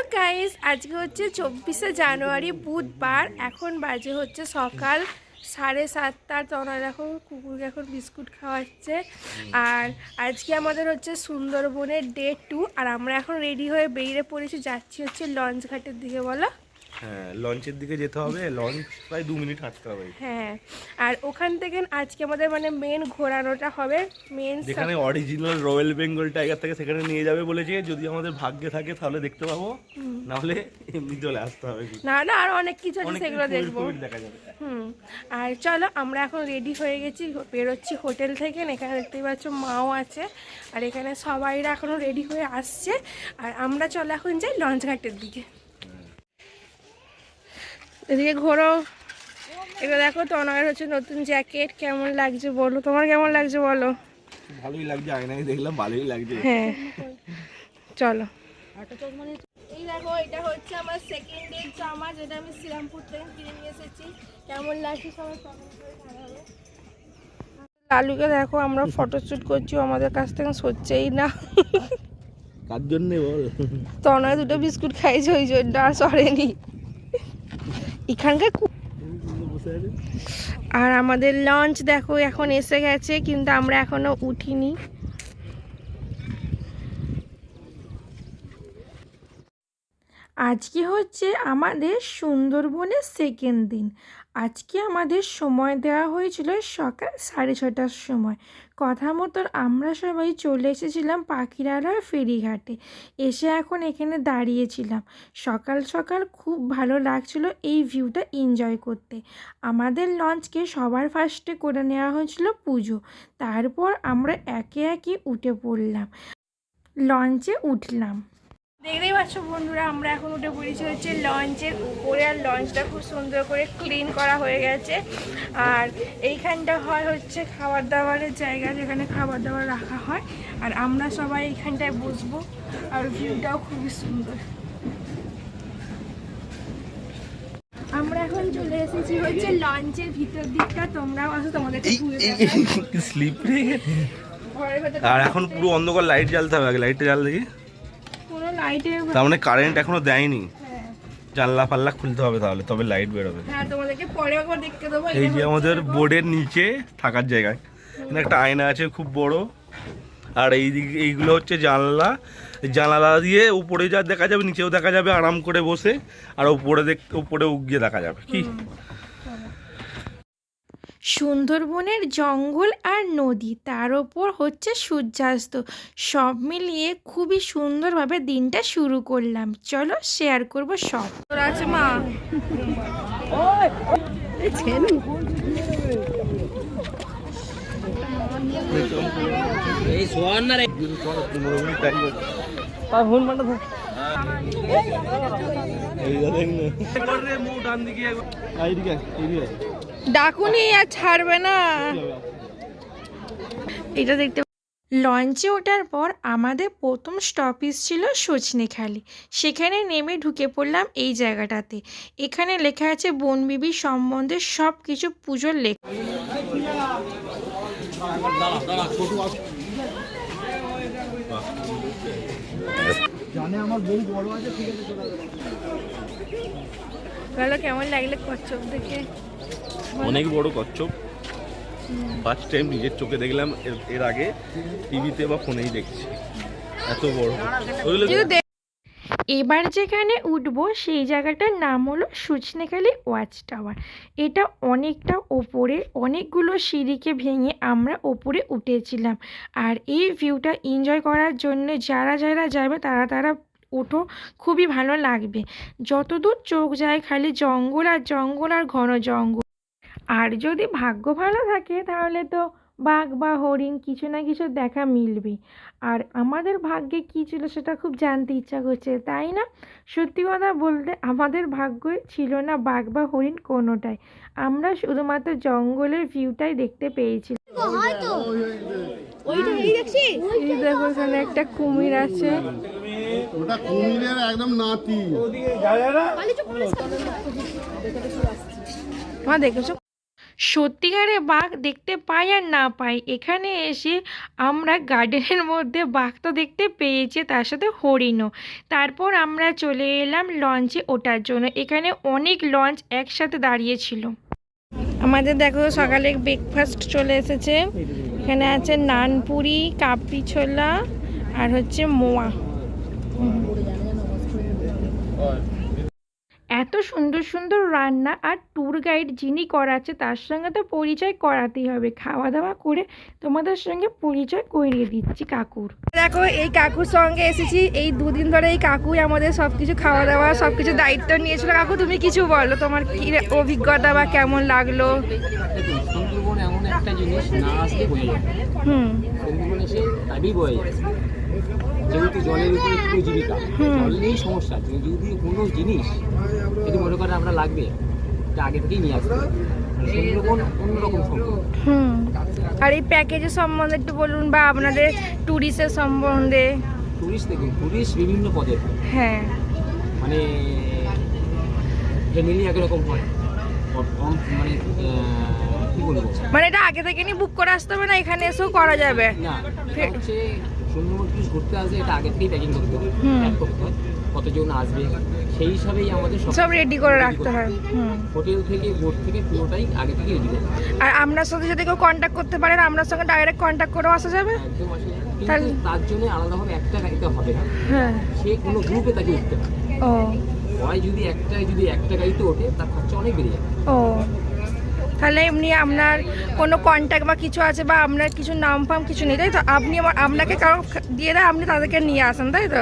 Hello guys আজকে হচ্ছে চব্বিশে জানুয়ারি, বুধবার। এখন বাজে হচ্ছে সকাল সাড়ে সাতটার তোমরা দেখো, কুকুরকে এখন বিস্কুট খাওয়াচ্ছে। আর আজকে আমাদের হচ্ছে সুন্দরবনের ডে টু আর আমরা এখন রেডি হয়ে বেরিয়ে পড়েছি। যাচ্ছি হচ্ছে লঞ্চ ঘাটের দিকে, বলো। হ্যাঁ লঞ্চের দিকে যেতে হবে লঞ্চ প্রায় দু মিনিট হাঁটতে হবে। হ্যাঁ আর ওখান থেকে আজকে আমাদের মানে মেন ঘোরানোটা হবে মেন যেখানে অরিজিনাল রয়্যাল বেঙ্গল টাইগার থেকে সেখানে নিয়ে যাবে বলেছে যদি আমাদের ভাগ্যে থাকে তাহলে দেখতে পাবো নাহলে এমনি চলে আসতে হবে। না না আর অনেক কিছু আছে সেগুলো দেখব। দেখা যাবে। হুম আর চলো আমরা এখন রেডি হয়ে গেছি বেরোচ্ছি হোটেল থেকে এখানে দেখতেই পাচ্ছ মাও আছে আর এখানে সবাইরা এখনও রেডি হয়ে আসছে আর আমরা চলো এখন যাই লঞ্চ ঘাটের দিকে। এদিকে ঘোরো। এগুলো দেখো তনয়ের হচ্ছে নতুন জ্যাকেট কেমন লাগছে বলো? তোমার কেমন লাগছে বলো? ভালোই লাগছে আয়নায় দেখলাম ভালোই লাগছে। হ্যাঁ। চলো। এই দেখো এটা হচ্ছে আমার সেকেন্ড ডে জামা যেটা আমি শ্রীরামপুর থেকে কিনে নিয়ে এসেছি। কেমন লাগছে সবাই comment করে জানাবে। লালুকে দেখো আমরা ফটোশ্যুট করছি আমাদের কাছ থেকে সরছেই না। কার জন্যে বল? তনয় দুটো বিস্কুট খাইছে ওই জন্য আর সরেনি। এখানকার আর আমাদের লঞ্চ দেখো এখন এসে গেছে, কিন্তু আমরা এখনও উঠিনি। আজকে হচ্ছে আমাদের সুন্দরবনের সেকেন্ড দিন। আজকে আমাদের সময় দেওয়া হয়েছিল সকাল সাড়ে ছটার সময়। কথা মতন আমরা সবাই চলে এসেছিলাম পাখিরালয় ফেরিঘাটে। এসে এখন এখানে দাঁড়িয়েছিলাম। সকাল সকাল খুব ভালো লাগছিল এই ভিউটা এনজয় করতে। আমাদের লঞ্চকে সবার ফার্স্টে করে নেওয়া হয়েছিল পুজো। তারপর আমরা একে একে উঠে পড়লাম। লঞ্চে উঠলাম। দেখতেই পাচ্ছ বন্ধুরা আমরা এখন উঠে পড়েছি হচ্ছে লঞ্চের উপরে আর লঞ্চটা খুব সুন্দর করে ক্লিন করা হয়ে গেছে। আর এইখানটা হয় হচ্ছে খাবার দাবারের জায়গা যেখানে খাবার দাবার রাখা হয়। আর আমরা সবাই এইখানটায় বসবো আর ভিউটাও খুবই সুন্দর। আমরা এখন চলে এসেছি হচ্ছে লঞ্চের ভিতর দিকটা। তোমরাও আসো দেখাই। স্লিপ আর এখন পুরো অন্ধকার লাইট জ্বালতে হবে লাইটটা জ্বাল দেখি। তার মানে কারেন্ট এখনও দেয়নি। জানলা ফাল্লা খুলতে হবে তাহলে তবে লাইট বেরোবে। হ্যাঁ তোমাদেরকে পরে একবার দেখতে দেবো এই যে আমাদের বোর্ডের নিচে থাকার জায়গায়। এখানে একটা আয়না আছে খুব বড়। আর এই দিকে এইগুলো হচ্ছে জানলা। জানালা দিয়ে উপরে যা দেখা যাবে নিচেও দেখা যাবে আরাম করে বসে। আর উপরে দেখ উপরে উগিয়ে দেখা যাবে কি? সুন্দরবনের জঙ্গল আর নদী তার ওপর হচ্ছে সূর্যাস্ত। সব মিলিয়ে খুবই সুন্দরভাবে দিনটা শুরু করলাম। চলো শেয়ার করব সব। আছে মা ডাকুনি আর ছাড়বে না। এটা দেখতে লঞ্চে ওঠার পর আমাদের প্রথম স্টপেজ ছিল সজনেখালি। সেখানে নেমে ঢুকে পড়লাম এই জায়গাটাতে। এখানে লেখা আছে বনবিবি সম্বন্ধে সব কিছু পুজোর লেখা কেমন লাগলে কচ্ছপ দেখে? অনেক বড় কচ্ছপ। ফার্স্ট টাইম নিজের চোখে দেখলাম এর- আগে টিভিতে বা ফোনেই দেখছি। এত বড় এবার যেখানে উঠবো সেই জায়গাটার নাম হলো সূচনেখালি ওয়াচ টাওয়ার। এটা অনেকটা ওপরে, অনেকগুলো সিঁড়িকে ভেঙে আমরা ওপরে উঠেছিলাম। আর এই ভিউটা এনজয় করার জন্য যারা যারা যাবে তারা তারা ওঠো, খুবই ভালো লাগবে। যতদূর চোখ যায় খালি জঙ্গল আর জঙ্গল আর ঘন জঙ্গল। আর যদি ভাগ্য ভালো থাকে তাহলে তো বাঘ বা হরিণ কিছু না কিছু দেখা মিলবে আর আমাদের ভাগ্যে কী ছিল সেটা খুব জানতে ইচ্ছা করছে তাই না? সত্যি কথা বলতে আমাদের ভাগ্যে ছিল না বাঘ বা হরিণ কোনোটাই। আমরা শুধুমাত্র জঙ্গলের ভিউটাই দেখতে পেয়েছি। এই দেখো এখানে একটা কুমির আছে। ওটা কুমিরের একদম নাতি। মা দেখেছ? সত্যিকারে বাঘ দেখতে পাই আর না পাই, এখানে এসে আমরা গার্ডেনের মধ্যে বাঘ তো দেখতে পেয়েছি, তার সাথে হরিণও। তারপর আমরা চলে এলাম লঞ্চে ওঠার জন্য। এখানে অনেক লঞ্চ একসাথে দাঁড়িয়েছিল। আমাদের দেখো সকালে ব্রেকফাস্ট চলে এসেছে। এখানে আছে নানপুরি কাপড়ি ছোলা আর হচ্ছে মোয়া। এত সুন্দর সুন্দর রান্না আর ট্যুর গাইড যিনি করাচ্ছে তার সঙ্গে তো পরিচয় করাতেই হবে। খাওয়া দাওয়া করে তোমাদের সঙ্গে পরিচয় করিয়ে দিচ্ছি কাকুর। দেখো এই কাকুর সঙ্গে এসেছি। এই দুদিন ধরে এই কাকুই আমাদের সব কিছু খাওয়া দাওয়া সব কিছু দায়িত্ব নিয়েছিল। কাকু তুমি কিছু বলো তোমার কি অভিজ্ঞতা বা কেমন লাগল? সুন্দরবন এমন একটা জিনিস না আসলে বোঝা যায়। হুম। সুন্দরবন এসে তাই বোঝা যায় যেহেতু জলের উপরে পুরো জীবিকা জল নেই সমস্যা। যদি কোনো জিনিস যদি মনে করেন আমরা লাগবে এটা আগে থেকেই নিয়ে আসতে অন্যরকম সম্পর্ক হুম। আর এই প্যাকেজের সম্বন্ধে একটু বলুন বা আপনাদের ট্যুরিস্টের সম্বন্ধে। টুরিস্ট দেখুন টুরিস্ট বিভিন্ন পদের হ্যাঁ। মানে ফ্যামিলি একরকম হয়। মানে কি বলব? মানে এটা আগে থেকে নিয়ে বুক করে আসতে হবে না এখানে এসেও করা যাবে? না হচ্ছে সুন্দরবন টুরিস্ট ঘুরতে আসবে এটা আগে থেকেই প্যাকিং করতে হবে। প্যাক করতে হয় কতজন আসবে সেই হিসাবেই আমাদের সব রেডি করে রাখতে হয়। হোটেল থেকে বোট থেকে পুরোটাই আগে থেকে রেডি করতে আর আপনার সাথে যদি কেউ কন্ট্যাক্ট করতে পারেন আপনার সঙ্গে ডাইরেক্ট কন্ট্যাক্ট করেও আসা যাবে। তাহলে- তার জন্য আলাদাভাবে একটা গাড়িতে হবে না। হ্যাঁ। সে কোনো গ্রুপে তাকে উঠতে হবে ও। হয় যদি একটা যদি একটা গাড়িতে ওঠে তার খরচা অনেক বেড়ে যাবে। ও। তাহলে এমনি আপনার কোনো কন্ট্যাক্ট বা কিছু আছে বা আপনার কিছু নাম ফাম কিছু নেই তাই তো? আপনি আমার আপনাকে কারও দিয়ে দেয় আপনি তাদেরকে নিয়ে আসেন তাই তো?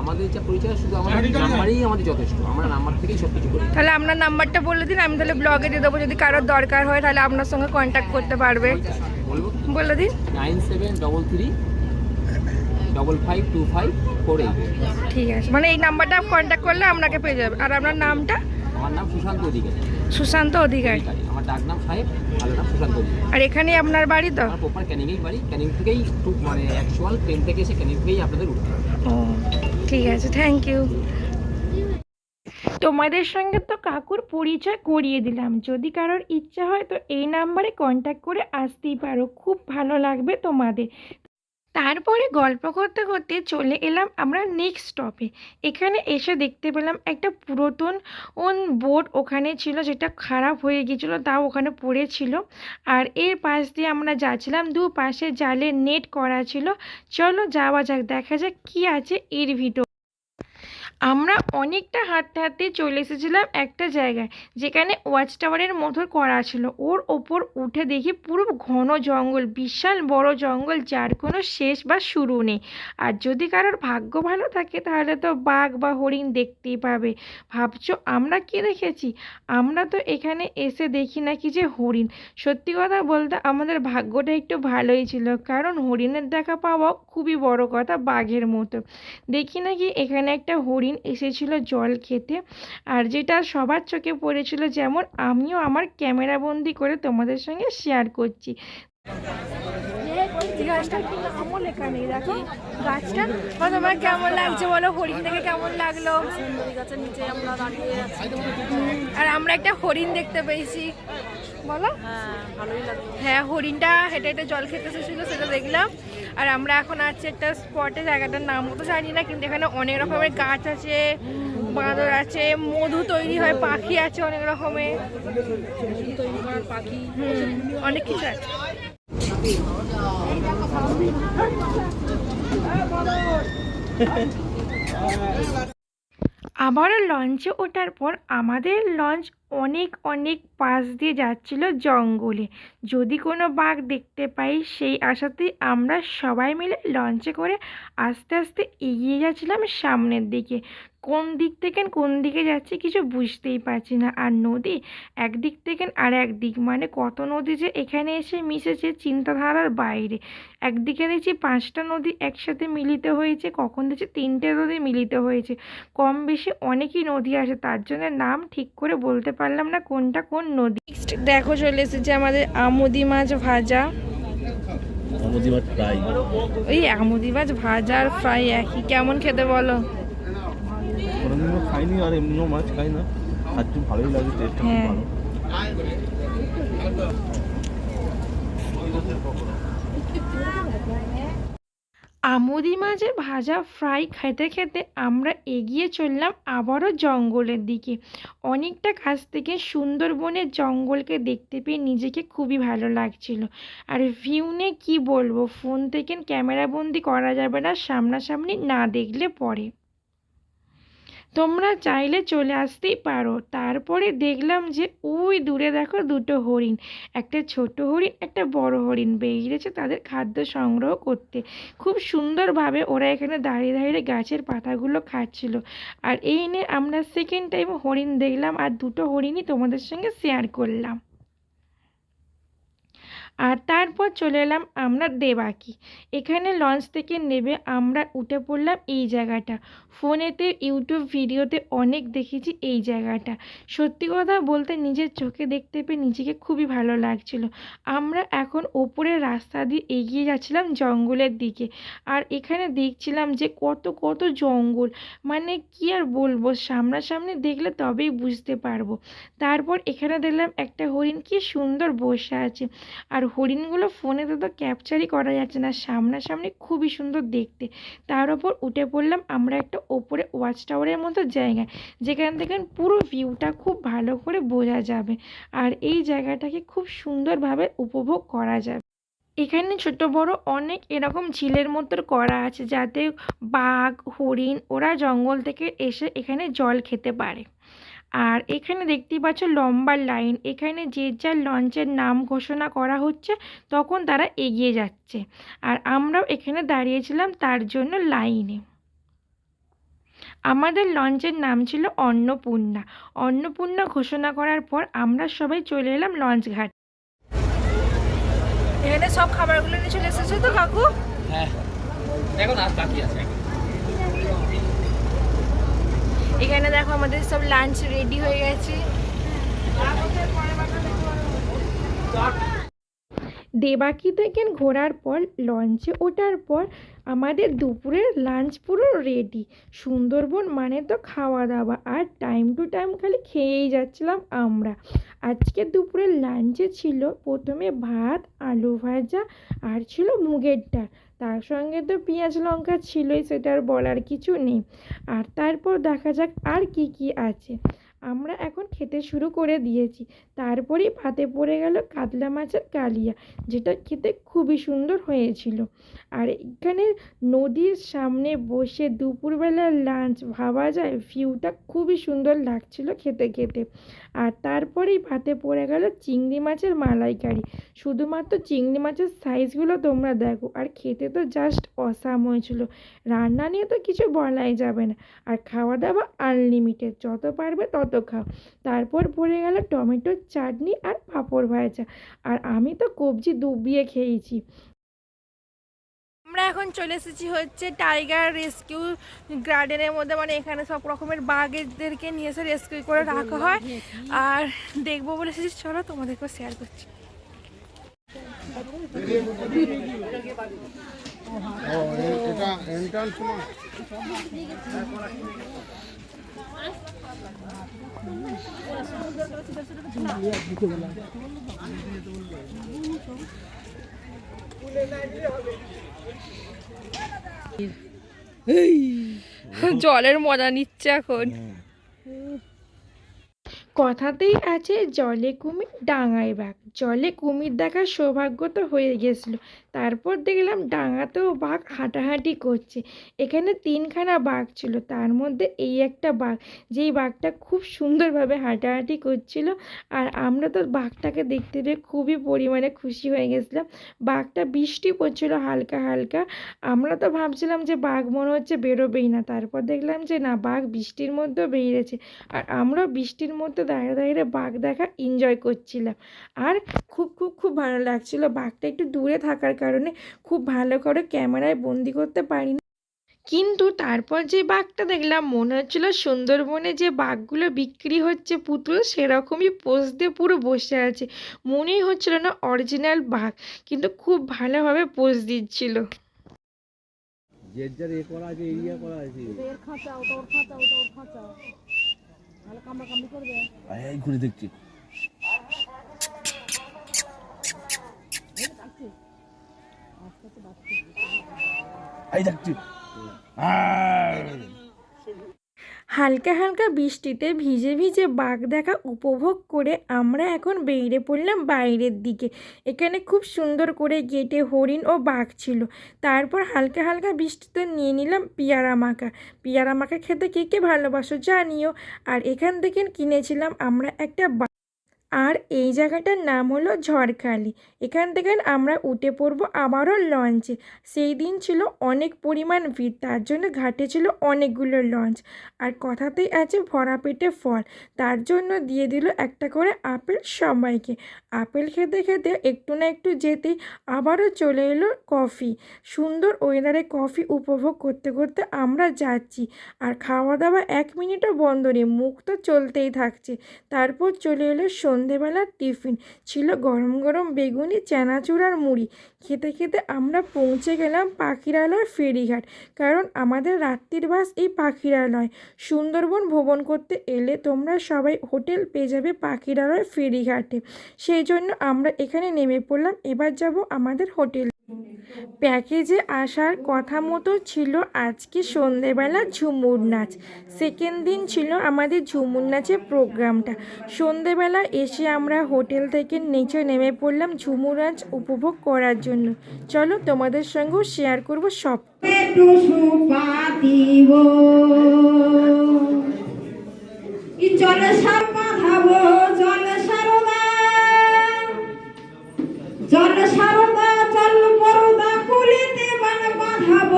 আমাদের যা পরিচয় শুধু আমাদের নাম্বারেই আমাদের যথেষ্ট। আমরা নাম্বার থেকেই সব কিছু করি। তাহলে আপনার নাম্বারটা বলে দিন আমি তাহলে ব্লগে দিয়ে দেবো যদি কারোর দরকার হয় তাহলে আপনার সঙ্গে কন্ট্যাক্ট করতে পারবে। বলে দিন। Nine seven double three double five two five four eight. ঠিক আছে। মানে এই নাম্বারটা কন্ট্যাক্ট করলে আপনাকে পেয়ে যাবে। আর আপনার নামটা? আমার নাম সুশান্ত অধিকারী। সুশান্ত অধিকারী। আমার ডাক নাম সাহেব ভালো নাম সুশান্ত অধিকারী। আর এখানে আপনার বাড়ি তো? আমার প্রপার ক্যানিংয়েই বাড়ি ক্যানিং থেকেই একটু মানে অ্যাকচুয়াল ট্রেন থেকে এসে ক্যানিং থেকেই আপনাদের উঠতে ও ঠিক আছে থ্যাংক ইউ তোমাদের সঙ্গে তো কাকুর পরিচয় করিয়ে দিলাম। যদি কারোর ইচ্ছা হয় তো এই নাম্বারে কন্ট্যাক্ট করে আসতেই পারো। খুব ভালো লাগবে তোমাদের। তারপরে গল্প করতে করতে চলে এলাম আমরা নেক্সট স্টপে এখানে এসে দেখতে পেলাম একটা পুরাতন ওন বোট ওখানে ছিল, যেটা খারাপ হয়ে গিয়েছিল, তাও ওখানে পড়েছিল। আর এর পাশ দিয়ে আমরা যাচ্ছিলাম দু পাশে জালে নেট করা ছিল। চলো যাওয়া যাক, দেখা যাক কি আছে এর ভিডিও আমরা অনেকটা হাঁটতে হাঁটতে চলে এসেছিলাম একটা জায়গায়, যেখানে ওয়াচ টাওয়ারের মতো করা ছিল। ওর ওপর উঠে দেখি পুরো ঘন জঙ্গল, বিশাল বড় জঙ্গল, যার কোনো শেষ বা শুরু নেই। আর যদি কারোর ভাগ্য ভালো থাকে, তাহলে তো বাঘ বা হরিণ দেখতেই পাবে। ভাবছ আমরা কি দেখেছি? আমরা তো এখানে এসে দেখি নাকি যে হরিণ। সত্যি কথা বলতে আমাদের ভাগ্যটা একটু ভালোই ছিল, কারণ হরিণের দেখা পাওয়া খুবই বড় কথা বাঘের মতো। দেখি নাকি এখানে একটা হরিণ এসেছিল জল খেতে। আর যেটা সবার চোখে পড়েছিল যেমন আমিও আমার ক্যামেরা বন্দি করে তোমাদের সঙ্গে শেয়ার করছি। গাছটা নামও লেখা নেই দেখো গাছটা। বা তোমার কেমন লাগছে? বলো হরিণ দেখে কেমন লাগল? গাছের নিচে আমরা দাঁড়িয়ে আছি। আর আমরা একটা হরিণ দেখতে পেয়েছি। বলো? হ্যাঁ হরিণটা হেঁটে হেঁটে জল খেতে এসেছিল, সেটা দেখলাম। আর আমরা এখন আছি একটা স্পটে জায়গাটার নাম তো জানি না, কিন্তু এখানে অনেক রকমের গাছ আছে, বাঁদর আছে, মধু তৈরি হয়, পাখি আছে অনেক রকমের অনেক কিছু আছে। আবারও লঞ্চে ওঠার পর আমাদের লঞ্চ অনেক অনেক পাশ দিয়ে যাচ্ছিল জঙ্গলে। যদি কোনো বাঘ দেখতে পাই, সেই আশাতেই আমরা সবাই মিলে লঞ্চে করে আস্তে আস্তে এগিয়ে যাচ্ছিলাম সামনের দিকে। কোন দিক থেকে কোন দিকে যাচ্ছি কিছু বুঝতেই পারছি না। আর নদী একদিক থেকে আর একদিক মানে কত নদী যে এখানে এসে মিশেছে চিন্তাধারার বাইরে। একদিকে দেখছি পাঁচটা নদী একসাথে মিলিত হয়েছে কখন দেখছি তিনটে নদী মিলিত হয়েছে। কম বেশি অনেকই নদী আছে তার জন্য নাম ঠিক করে বলতে পারলাম না কোনটা কোন নদী। নেক্সট দেখো চলে এসেছে আমাদের আমুদি মাছ ভাজা। আমুদি মাছ ফ্রাই। ওই আমুদি মাছ ভাজা আর ফ্রাই একই। কেমন খেতে বলো? খাইনি আর এমনিও মাছ খাই না। খাচ্ছি ভালোই লাগে টেস্ট হ্যাঁ। আমুদি মাছের ভাজা ফ্রাই খেতে খেতে আমরা এগিয়ে চললাম আবারও জঙ্গলের দিকে। অনেকটা কাছ থেকে সুন্দরবনের জঙ্গলকে দেখতে পেয়ে নিজেকে খুবই ভালো লাগছিল। আর ভিউ নিয়ে কী বলব ফোন থেকে ক্যামেরাবন্দি করা যাবে না সামনাসামনি না দেখলে পরে। তোমরা চাইলে চলে আসতেই পারো। তারপরে দেখলাম যে ওই দূরে দেখো দুটো হরিণ। একটা ছোট হরিণ, একটা বড় হরিণ বেরিয়েছে তাদের খাদ্য সংগ্রহ করতে। খুব সুন্দরভাবে ওরা এখানে দাঁড়িয়ে দাঁড়িয়ে গাছের পাতাগুলো খাচ্ছিল। আর এই নিয়ে আমরা সেকেন্ড টাইম হরিণ দেখলাম আর দুটো হরিণই তোমাদের সঙ্গে শেয়ার করলাম। আর তারপর চলে এলাম আমরা দেবাকি। এখানে লঞ্চ থেকে নেবে আমরা উঠে পড়লাম এই জায়গাটা। ফোনেতে ইউটিউব ভিডিওতে অনেক দেখেছি এই জায়গাটা। সত্যি কথা বলতে নিজের চোখে দেখতে পেয়ে নিজেকে খুবই ভালো লাগছিল। আমরা এখন ওপরের রাস্তা দিয়ে এগিয়ে যাচ্ছিলাম জঙ্গলের দিকে। আর এখানে দেখছিলাম যে কত কত জঙ্গল। মানে কি আর বলব, সামনাসামনি দেখলে তবেই বুঝতে পারব। তারপর এখানে দেখলাম একটা হরিণ কি সুন্দর বসে আছে। আর হরিণগুলো ফোনেতে তো ক্যাপচারই করা যাচ্ছে না। সামনাসামনি খুবই সুন্দর দেখতে। তার ওপর উঠে পড়লাম আমরা একটা ওপরে ওয়াচ টাওয়ারের মতো জায়গায়। যেখান থেকে পুরো ভিউটা খুব ভালো করে বোঝা যাবে। আর এই জায়গাটাকে খুব সুন্দরভাবে উপভোগ করা যাবে। এখানে ছোট বড় অনেক এরকম ঝিলের মতো করা আছে যাতে বাঘ, হরিণ ওরা জঙ্গল থেকে এসে এখানে জল খেতে পারে। আর এখানে দেখতেই পাচ্ছ লম্বা লাইন। এখানে যে যার লঞ্চের নাম ঘোষণা করা হচ্ছে তখন তারা এগিয়ে যাচ্ছে। আর আমরাও এখানে দাঁড়িয়েছিলাম তার জন্য লাইনে। আমাদের লঞ্চের নাম ছিল অন্নপূর্ণা। অন্নপূর্ণা ঘোষণা করার পর আমরা সবাই চলে এলাম লঞ্চ ঘাট। এখানে সব খাবারগুলো নিয়ে চলে এসেছে তো কাকু? হ্যাঁ। দেখো না বাকি আছে। এখানে দেখো আমাদের সব লাঞ্চ রেডি হয়ে গেছে। দেবাকি থেকে ঘোরার পর, লঞ্চে ওঠার পর আমাদের দুপুরের লাঞ্চ পুরো রেডি সুন্দরবন মানে তো খাওয়া দাওয়া আর টাইম টু টাইম খালি খেয়েই যাচ্ছিলাম আমরা। আজকে দুপুরের লাঞ্চে ছিল প্রথমে ভাত, আলু ভাজা আর ছিল মুগের ডাল। তার সঙ্গে তো পেঁয়াজ লঙ্কা ছিলই সেটা আর বলার কিছু নেই। আর তারপর দেখা যাক আর কি কি আছে। আমরা এখন খেতে শুরু করে দিয়েছি। তারপরেই ভাতে পড়ে গেল কাতলা মাছের কালিয়া, যেটা খেতে খুবই সুন্দর হয়েছিল। আর এখানে নদীর সামনে বসে দুপুরবেলার লাঞ্চ ভাবা যায় ভিউটা খুবই সুন্দর লাগছিল খেতে খেতে। আর তারপরেই ভাতে পড়ে গেল চিংড়ি মাছের মালাইকারি। শুধুমাত্র চিংড়ি মাছের সাইজগুলো তোমরা দেখো, আর খেতে তো জাস্ট অসাম হয়েছিল রান্না নিয়ে তো কিছু বলাই যাবে না। আর খাওয়া দাওয়া আনলিমিটেড যত পারবে তত খাও। তারপর পড়ে গেল টমেটোর চাটনি আর পাঁপড় ভাজা। আর আমি তো কবজি ডুবিয়ে খেয়েছি। আমরা এখন চলে এসেছি হচ্ছে টাইগার রেস্কিউ গার্ডেনের মধ্যে। মানে এখানে সব রকমের বাঘেদেরকে নিয়ে এসে রেস্কিউ করে রাখা হয়। আর দেখব বলে এসেছি। চলো তোমাদেরকেও শেয়ার করছি। এটা এন্ট্রান্স না জলের মজা নিচ্ছে এখন। কথাতেই আছে, জলে কুমির ডাঙায় বাঘ। জলে কুমির দেখার সৌভাগ্য তো হয়ে গেছিল। তারপর দেখলাম ডাঙাতেও বাঘ হাঁটাহাঁটি করছে। এখানে তিনখানা বাঘ ছিল, তার মধ্যে এই একটা বাঘ, যেই বাঘটা খুব সুন্দরভাবে হাঁটাহাঁটি করছিল। আর আমরা তো বাঘটাকে দেখতে পেয়ে খুবই পরিমাণে খুশি হয়ে গেছিলাম। বাঘটা বৃষ্টি পড়ছিল হালকা হালকা। আমরা তো ভাবছিলাম যে বাঘ মনে হচ্ছে বেরোবেই না। তারপর দেখলাম যে না, বাঘ বৃষ্টির মধ্যেও বেরিয়েছে। আর আমরা বৃষ্টির মধ্যে দাঁড়িয়ে দাঁড়িয়ে বাঘ দেখা এনজয় করছিলাম। আর খুব খুব খুব ভালো লাগছিল। বাঘটা একটু দূরে থাকার কারণে খুব ভালো করে ক্যামেরায় বন্দি করতে পারিনি। কিন্তু তারপর যে বাঘটা দেখলাম মনে হচ্ছিল সুন্দরবনে যে বাঘগুলো বিক্রি হচ্ছে পুতুল সেরকমই পোজ দিয়ে পুরো বসে আছে। মনেই হচ্ছিল না অরিজিনাল বাঘ কিন্তু খুব ভালোভাবে পোজ দিচ্ছিল। যে যার এ করা আছে এরিয়া করা আছে। এর খাঁচা ওটা ওর খাঁচা ওটা ওর খাঁচা তাহলে কামড়া কামড়ি করবে এই ঘুরে দেখছি। এই দেখছি হালকা হালকা বৃষ্টিতে ভিজে ভিজে বাঘ দেখা উপভোগ করে আমরা এখন বেরিয়ে পড়লাম বাইরের দিকে। এখানে খুব সুন্দর করে গেটে হরিণ ও বাঘ ছিল। তারপর হালকা হালকা বৃষ্টিতে নিয়ে নিলাম পিয়ারা মাখা। পিয়ারা মাখা খেতে কে কে ভালোবাসো জানিও। আর এখান থেকে কিনেছিলাম আমরা একটা আর এই জায়গাটার নাম হলো ঝড়খালি। এখান থেকে আমরা উঠে পড়ব আবারও লঞ্চে। সেই দিন ছিল অনেক পরিমাণ ভিড়, তার জন্য ঘাটে ছিল অনেকগুলো লঞ্চ। আর কথাতেই আছে ভরা পেটে ফল। তার জন্য দিয়ে দিল একটা করে আপেল সবাইকে। আপেল খেতে খেতে একটু না একটু যেতেই আবারও চলে এলো কফি। সুন্দর ওয়েদারে কফি উপভোগ করতে করতে আমরা যাচ্ছি। আর খাওয়া দাওয়া এক মিনিটও বন্ধ নেই, মুখ তো চলতেই থাকছে। তারপর চলে এলো সন্ধেবেলার টিফিন। ছিল গরম গরম বেগুনি, চানাচুর আর মুড়ি। খেতে খেতে আমরা পৌঁছে গেলাম পাখিরালয় ফেরিঘাট। কারণ আমাদের রাত্রির বাস এই পাখিরালয়। সুন্দরবন ভ্রমণ করতে এলে তোমরা সবাই হোটেল পেয়ে যাবে পাখিরালয় ফেরিঘাটে। সেই জন্য আমরা এখানে নেমে পড়লাম। এবার যাব আমাদের হোটেল। প্যাকেজে আসার কথা মতো ছিল আজকে সন্ধেবেলা ঝুমুর নাচ। সেকেন্ড দিন ছিল আমাদের ঝুমুর নাচের প্রোগ্রামটা। সন্ধেবেলা এসে আমরা হোটেল থেকে নিচে নেমে পড়লাম ঝুমুর নাচ উপভোগ করার জন্য। চলো তোমাদের সঙ্গেও শেয়ার করব সব। জল সারদা সারদা জল কুলিতে বান বাঁধাব।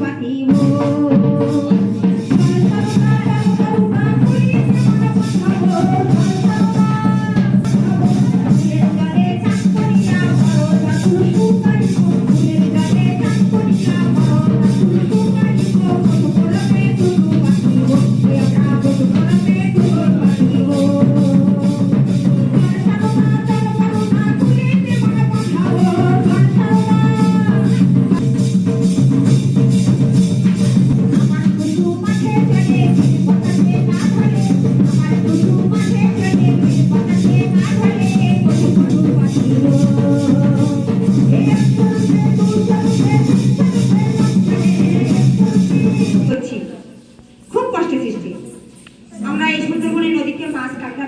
পাতিব।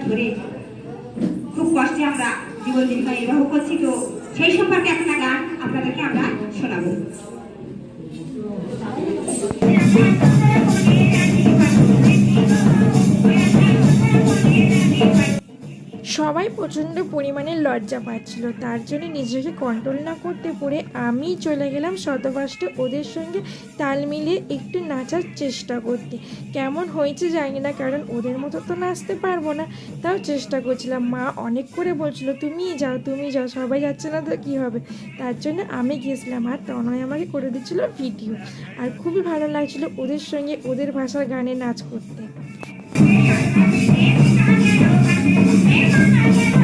ধরে খুব কষ্টে আমরা জীবন জীবিকা নির্বাহ করছি। তো সেই সম্পর্কে একটা গান আপনাদেরকে আমরা শোনাবো। সবাই প্রচণ্ড পরিমাণে লজ্জা পাচ্ছিল। তার জন্য নিজেকে কন্ট্রোল না করতে পারে আমি চলে গেলাম শতবাষ্টে ওদের সঙ্গে তাল মিলিয়ে একটু নাচার চেষ্টা করতে। কেমন হয়েছে জানি না, কারণ ওদের মতো তো নাচতে পারব না। তাও চেষ্টা করছিলাম। মা অনেক করে বলছিল তুমি যাও তুমি যাও, সবাই যাচ্ছে না তো কী হবে? তার জন্য আমি গিয়েছিলাম আর তনয় আমাকে করে দিচ্ছিল ভিডিও আর খুবই ভালো লাগছিল ওদের সঙ্গে ওদের ভাষার গানে নাচ করতে। Thank you.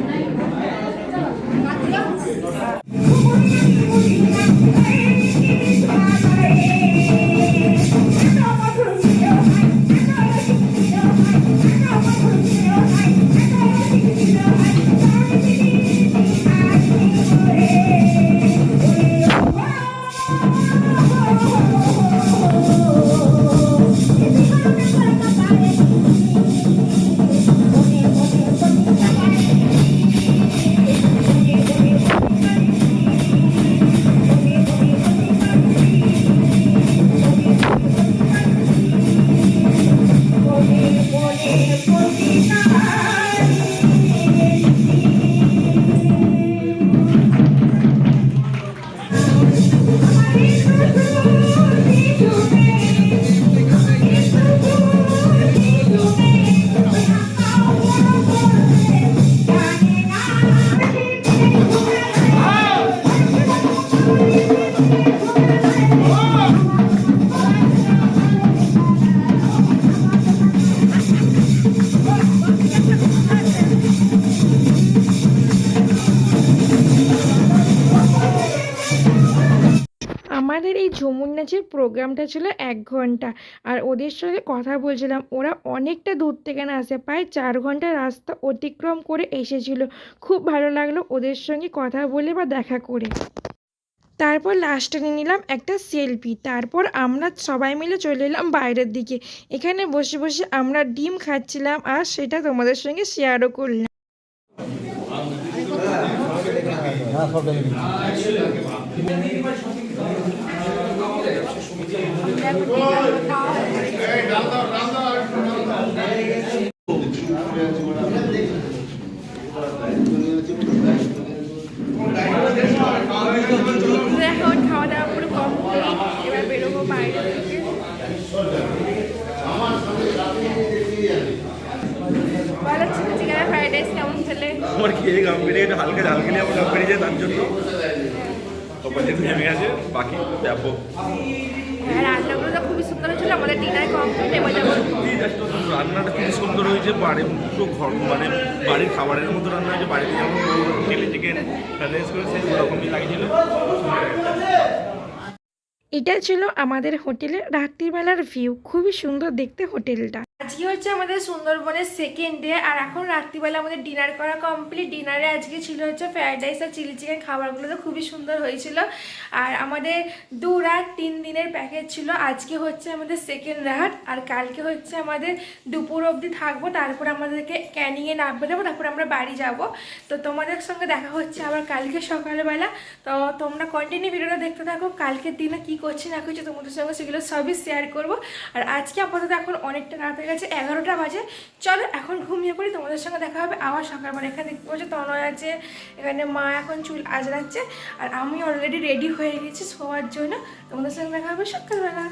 আমাদের এই ঝুমুর নাচের প্রোগ্রামটা ছিল এক ঘণ্টা। আর ওদের সঙ্গে কথা বলছিলাম, ওরা অনেকটা দূর থেকে না আসে, প্রায় চার ঘণ্টা রাস্তা অতিক্রম করে এসেছিল। খুব ভালো লাগল ওদের সঙ্গে কথা বলে বা দেখা করে। তারপর লাস্টে নিয়ে নিলাম একটা সেলফি তারপর আমরা সবাই মিলে চলে এলাম বাইরের দিকে। এখানে বসে বসে আমরা ডিম খাচ্ছিলাম আর সেটা তোমাদের সঙ্গে শেয়ারও করলাম। এখন খাওয়া দাওয়া পুরো কমপ্লিট এবার বেরোবো বাইরে থেকে ভালো ছিল চিকেন ফ্রাইড রাইস কেমন ছেলে আমার খেয়ে গাম গেছে হালকা ঝাল খেলে আমার গাম যায় তার জন্য। কপাল যেহেতু জমে গেছে বাকি ব্যাপক সুন্দর ছিল আমাদের ডিনার কমপ্লিট এবার যাব। রান্নাটা খুব সুন্দর হয়েছে বাড়ি পুরো ঘর মানে বাড়ির খাবারের মতো রান্না হয়েছে বাড়িতে যেমন চিলি চিকেন ফ্রাইড রাইস করে সেই রকমই লাগছিল এটা ছিল আমাদের হোটেলের রাত্রিবেলার ভিউ খুবই সুন্দর দেখতে হোটেলটা। আজকে হচ্ছে আমাদের সুন্দরবনের সেকেন্ড ডে আর এখন রাত্রিবেলা আমাদের ডিনার করা কমপ্লিট ডিনারে আজকে ছিল হচ্ছে ফ্রায়েড রাইস আর চিলি চিকেন খাবারগুলো তো খুবই সুন্দর হয়েছিল। আর আমাদের দু রাত তিন দিনের প্যাকেজ ছিল। আজকে হচ্ছে আমাদের সেকেন্ড রাত, আর কালকে হচ্ছে আমাদের দুপুর অবধি থাকব। তারপর আমাদেরকে ক্যানিংয়ে নামবে যাব তারপর আমরা বাড়ি যাব। তো তোমাদের সঙ্গে দেখা হচ্ছে আবার কালকে সকালবেলা। তো তোমরা কন্টিনিউ ভিডিওটা দেখতে থাকো। কালকের দিনে কি করছি না করছি তোমাদের সঙ্গে সেগুলো সবই শেয়ার করব। আর আজকে আপাতত এখন অনেকটা রাত হয়ে গেছে, এগারোটা বাজে। চলো, এখন ঘুমিয়ে পড়ি, তোমাদের সঙ্গে দেখা হবে। আবার সকাল মানে এখানে দেখতে পাচ্ছি তনয় আছে, এখানে মা এখন চুল আজরাচ্ছে আর আমি অলরেডি রেডি হয়ে গেছি শোয়ার জন্য। তোমাদের সঙ্গে দেখা হবে সকালবেলা।